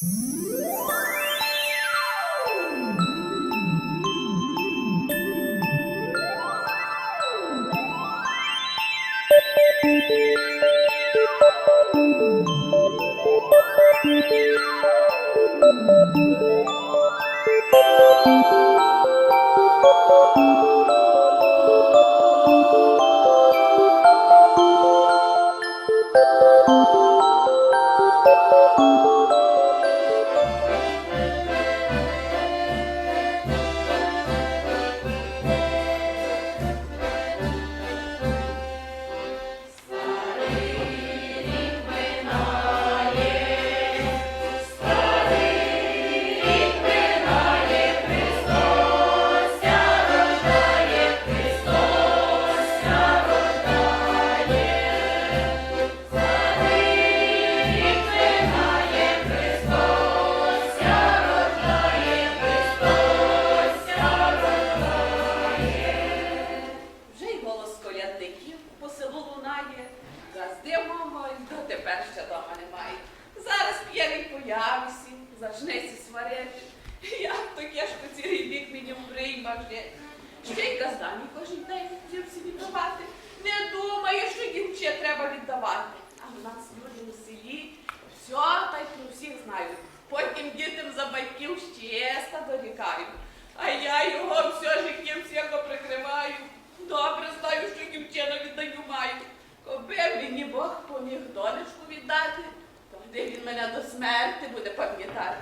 Вже дотепер ще дома немає. Зараз п'яний появці, зажнеться сварити. Як то кешко цілий вік мені в приймах. Ще й газдані кожен день дівці віддавати. Не думає, що дівче треба віддавати. А в нас люди у селі все та й про всіх знають. Потім дітям за батьків ще дорікають. А я його все життя всього прикриваю. Добре знаю, що дівчину віддаю маю. Коби мені Бог поміг донечку віддати, тоді він мене до смерти буде пам'ятати.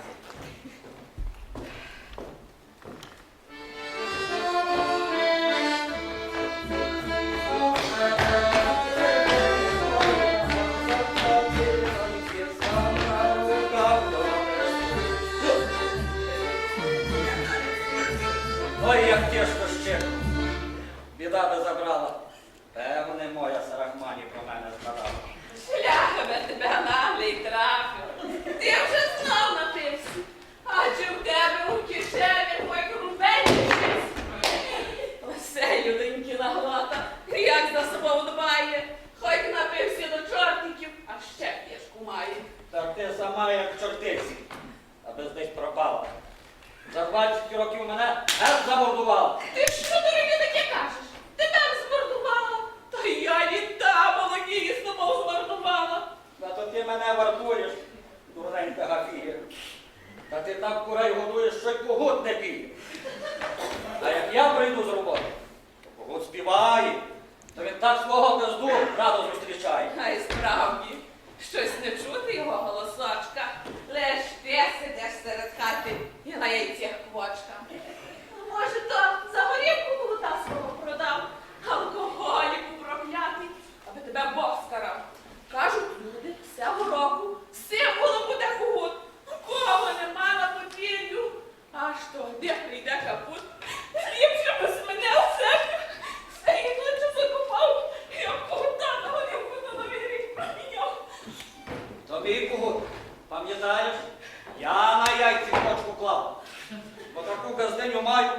Таку газдиню маю,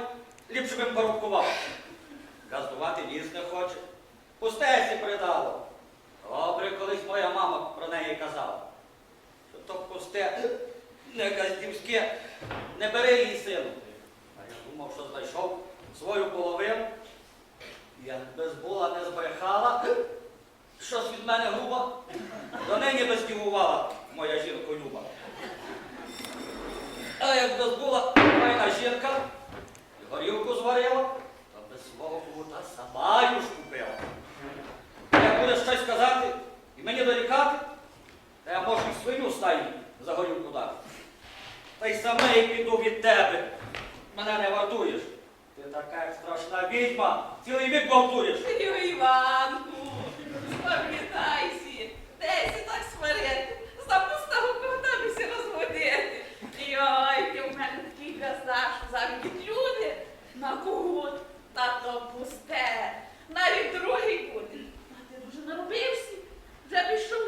ліпше б порубкував. Газдувати ніс не хоче. Пустесі придало. Добре, колись моя мама про неї казала. Що то пусте, не газдівське, не бери її сину. А я думав, що знайшов свою половину. Якби збула не збрехала, щось від мене грубо, до нині би здивувала моя жінка Люба. А як би була файна жінка, і горілку зварила, то без свого кута сама юж купила. Як буде щось казати і мені дорікати, то я можу й свиню стайні за горілку дати. Та й саме й піду від тебе. Мене не вартуєш. Ти така страшна відьма, цілий вік гвалтуєш. Іванку, спам'ятайся, десь так сварити, за пустого ковтамися розводити. Йой, ти в мене такий заміть люди на кугут, та то пусте, навіть другий буде. А ти дуже наробився, вже пішов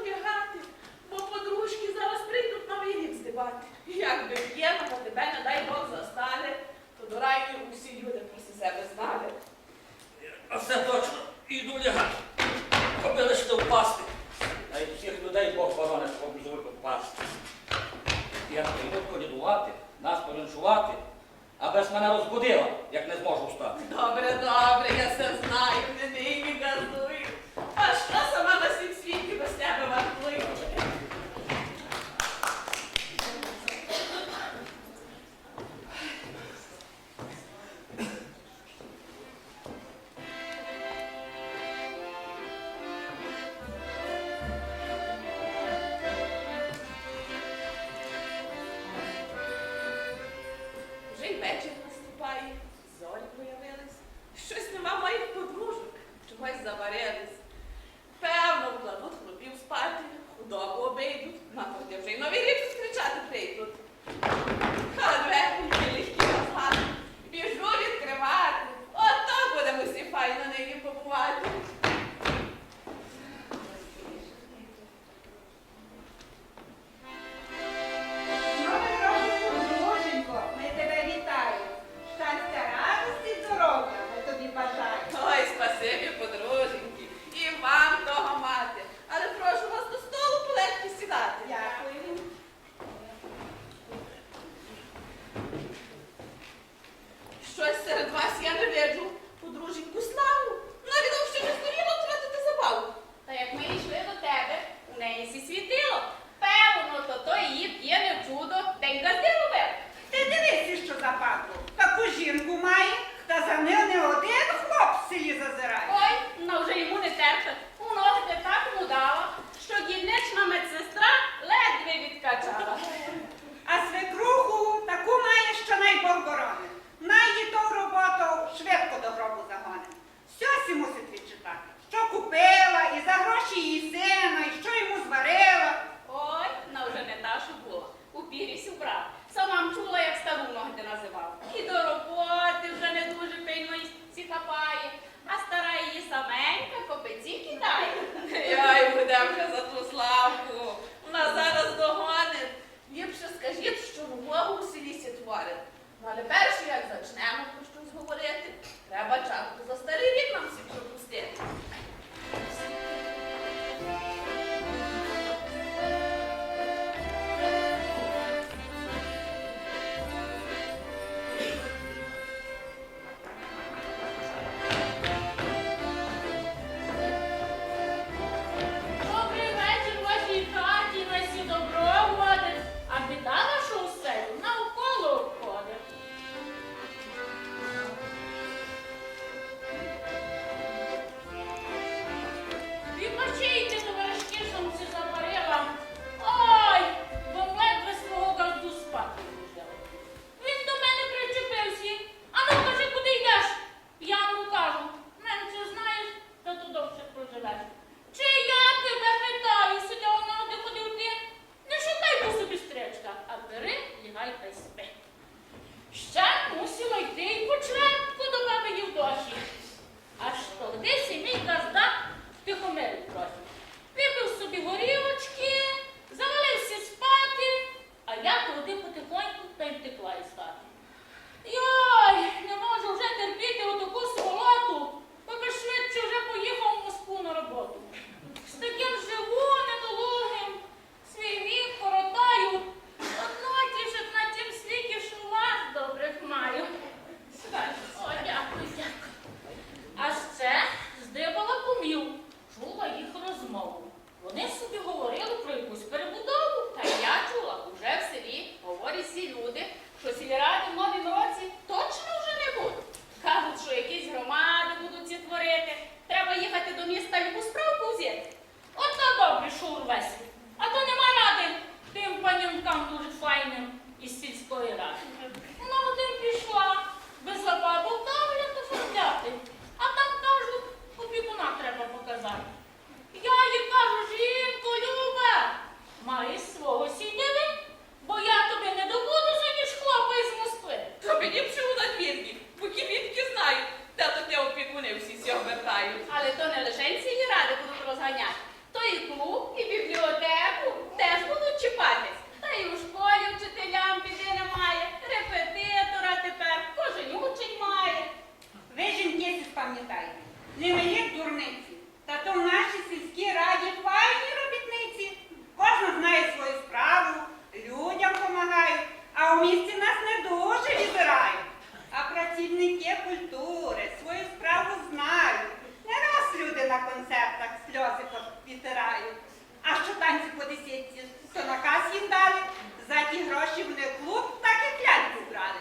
110 то наказ їм дали, за ті гроші вони клуб, так і клянку брали.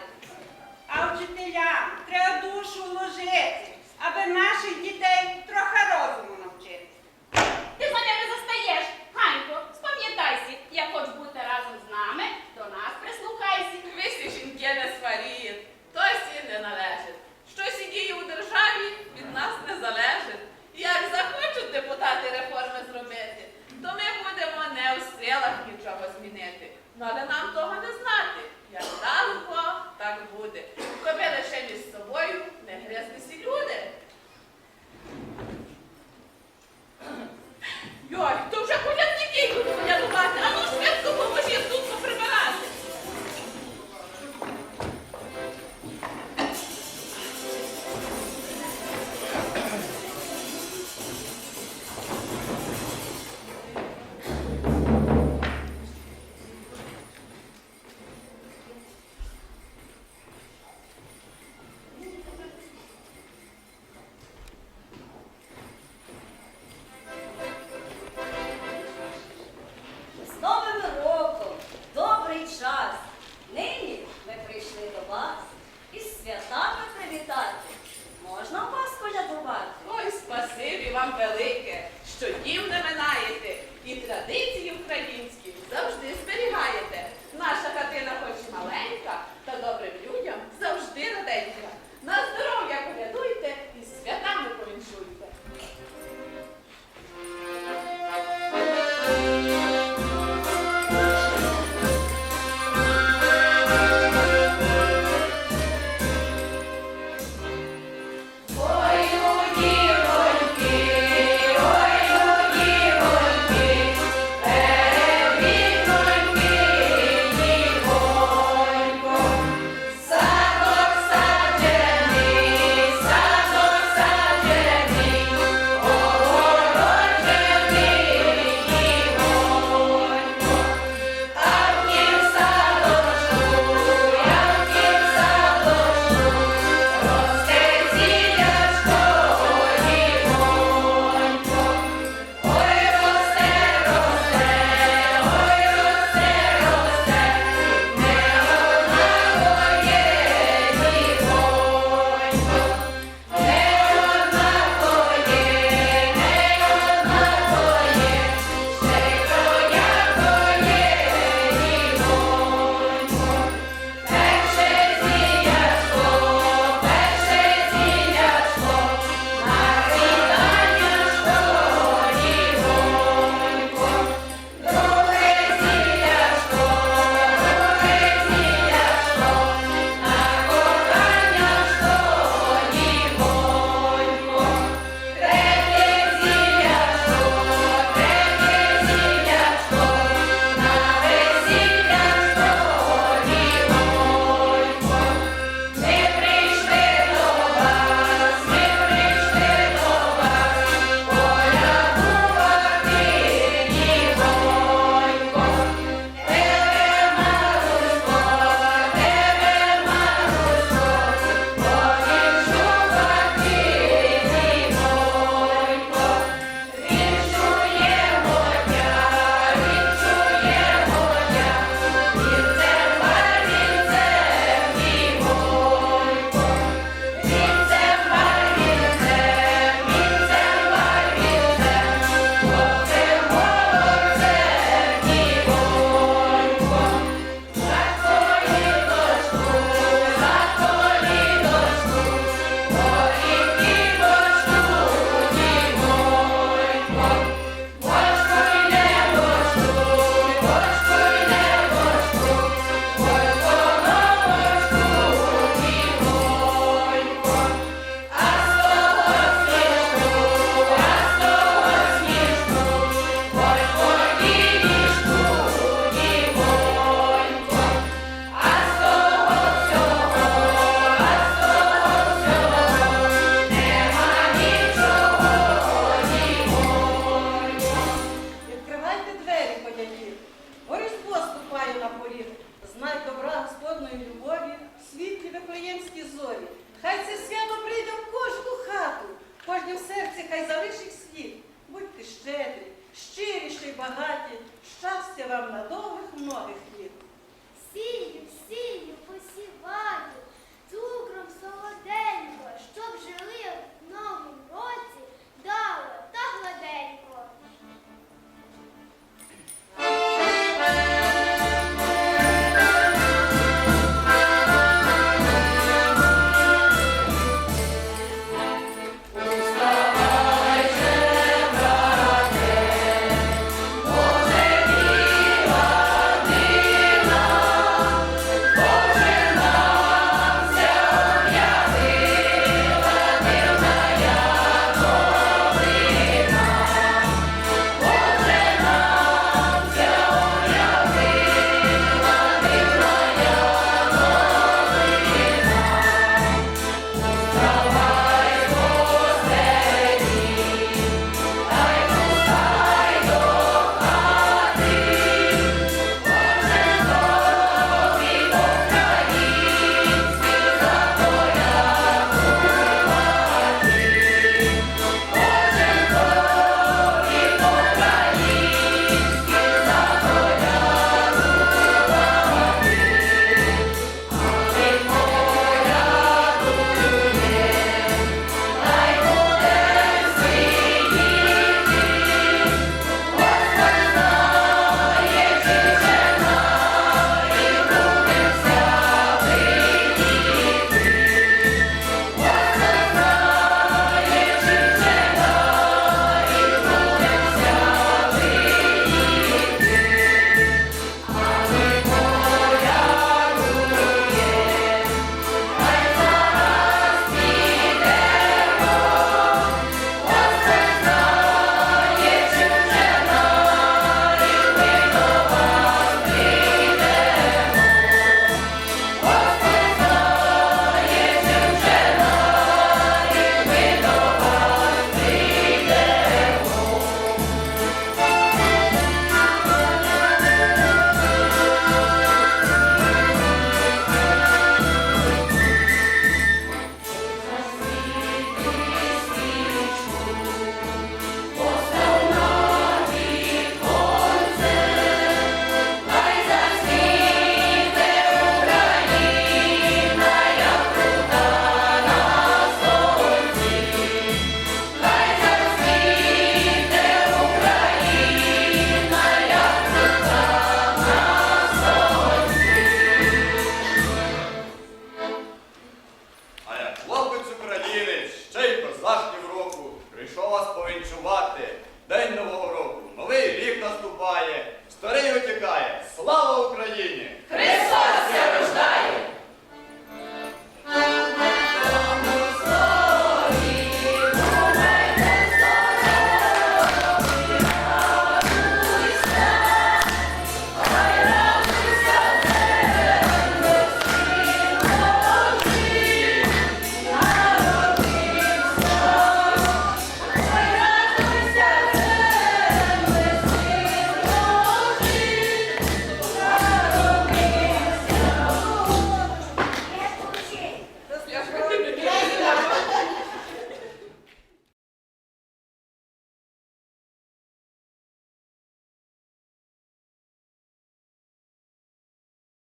А вчителям треба душу вложити, аби наших дітей трохи розуму навчити. Ти за ними застаєш, Ганько, спам'ятайся, як хоч бути разом з нами, до нас прислухайся. Висі жінки не сваріє, то сі не належить. Що сідіє у державі від нас не залежить. Як захочуть депутати реформи зробити. Nada é na torre